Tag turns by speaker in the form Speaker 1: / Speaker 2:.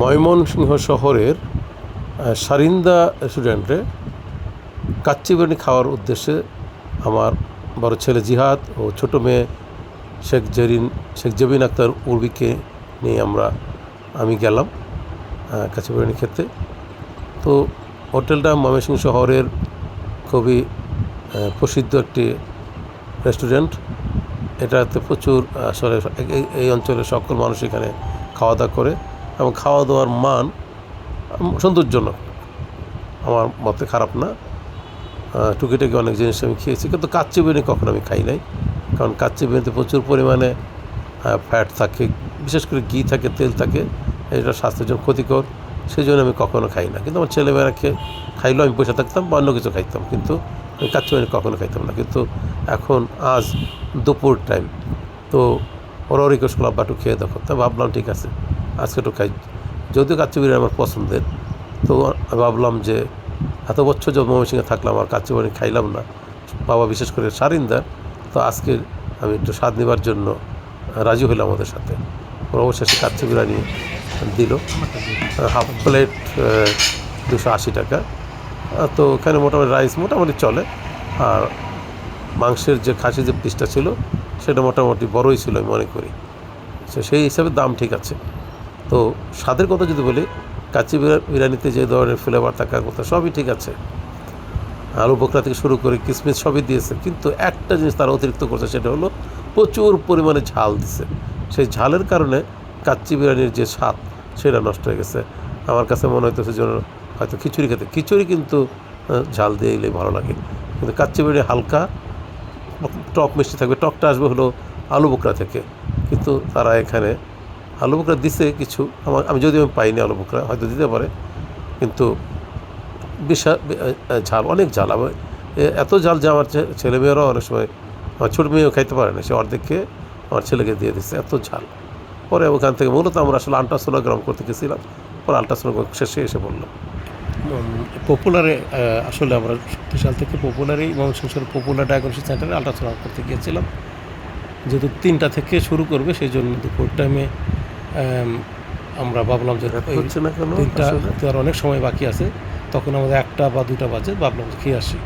Speaker 1: ময়মনসিংহ শহরের সারিন্দা রেস্টুরেন্টে কাচ্চি বিরিয়ানি খাওয়ার উদ্দেশ্যে আমার বড় ছেলে জিহাদ ও ছোট মেয়ে শেখ জেরিন, শেখ জেবিন আক্তার উর্বিকে নিয়ে আমরা, আমি গেলাম কাচ্চি বিরিয়ানি খেতে। তো হোটেলটা ময়মনসিংহ শহরের খুবই প্রসিদ্ধ একটি রেস্টুরেন্ট। এটাতে প্রচুর আসলে এই অঞ্চলের সকল মানুষ এখানে খাওয়া দাওয়া করে। এবং খাওয়া দাওয়ার মান সৌন্দর্যজনক। আমার মতে খারাপ না। টুকিটাকি অনেক জিনিস আমি খেয়েছি, কিন্তু কাচ্চি বিরিয়ানি কখনো আমি খাই নাই। কারণ কাচ্চি বিরিয়ানিতে প্রচুর পরিমাণে ফ্যাট থাকে, বিশেষ করে ঘি থাকে, তেল থাকে, এটা স্বাস্থ্যের জন্য ক্ষতিকর সেই জন্য আমি কখনো খাই না। কিন্তু আমার ছেলেমেয়েরা খেয়ে খাইলেও আমি বসে থাকতাম বা অন্য কিছু খাইতাম, কিন্তু আমি কাচ্চি বিরিয়ানি কখনো খাইতাম না। কিন্তু এখন আজ দুপুর টাইম তো ওরাও রিকোয়েস্ট করলাম একটু খেয়ে দেখো। তা ভাবলাম, ঠিক আছে। আজকে একটু খাই। যদিও কাচ্চি বিরিয়ানি আমার পছন্দের, তো ভাবলাম যে এত বছর যখন ময়মনসিংহে থাকলাম আর কাচ্চি বিরিয়ানি খাইলাম না, বাবা বিশেষ করে সারিন্দার, তো আজকে আমি একটু স্বাদ নেবার জন্য রাজি হইলাম ওদের সাথে। অবশেষে কাচ্চি বিরিয়ানি দিল, হাফ প্লেট দুশো আশি টাকা। তো ওখানে মোটামুটি রাইস মোটামুটি চলে, আর মাংসের যে খাসি যে পিসটা ছিল, সেটা মোটামুটি বড়ই ছিল আমি মনে করি। সেই হিসাবে দাম ঠিক আছে। তো স্বাদের কথা যদি বলি, কাচ্চি বিরা- বিরিয়ানিতে যে ধরনের ফ্লেভার থাকার কথা সবই ঠিক আছে। আলু বোকরা থেকে শুরু করে কিসমিস সবই দিয়েছে, কিন্তু একটা জিনিস তারা অতিরিক্ত করছে সেটা হলো প্রচুর পরিমাণে ঝাল দিছে। সেই ঝালের কারণে কাচ্চি বিরিয়ানির যে স্বাদ সেটা নষ্ট হয়ে গেছে। আমার কাছে মনে হইতেছে যেন হয়তো খিচুড়ি খেতে, খিচুড়ি কিন্তু ঝাল দিয়ে এলেই ভালো লাগে। কিন্তু কাচ্চি বিরিয়ানি হালকা, টক মিষ্টি থাকবে, টকটা আসবে হলো আলু বোকরা থেকে। কিন্তু তারা এখানে আলু বোকরা দিছে কিছু, আমার আমি যদিও আমি পাইনি আলু বোকরা হয়তো দিতে পারে, কিন্তু বিশাল ঝাল, অনেক ঝাল। আমার এত ঝাল যে আমার ছে- ছেলেমেয়েরাও অনেক সময়, আমার ছোট মেয়েও খাইতে পারে না, সে অর্ধেক খেয়ে আমার ছেলেকে দিয়ে দিচ্ছে এত ঝাল। পরে ওখান থেকে মূলত আমরা আসলে আল্ট্রাসোনোগ্রাম করতে গেছিলাম, পরে আল্ট্রাসোনোগ্রাম শেষে এসে বললাম
Speaker 2: পপুলারে আসলে আমরা সাল থেকে পপুলারেই ময়মনসিংহের পপুলার ডায়াগনোসিস সেন্টারে আল্ট্রাসাউন্ড করতে গিয়েছিলাম যেহেতু তিনটা থেকে শুরু করবে, সেই জন্য দুপুর টাইমে আমরা ভাবলাম যে
Speaker 1: হচ্ছে না কেন?
Speaker 2: অনেক সময় বাকি আছে। তখন আমাদের একটা বা দুটা বাজে ভাবলাম খেয়ে আসি।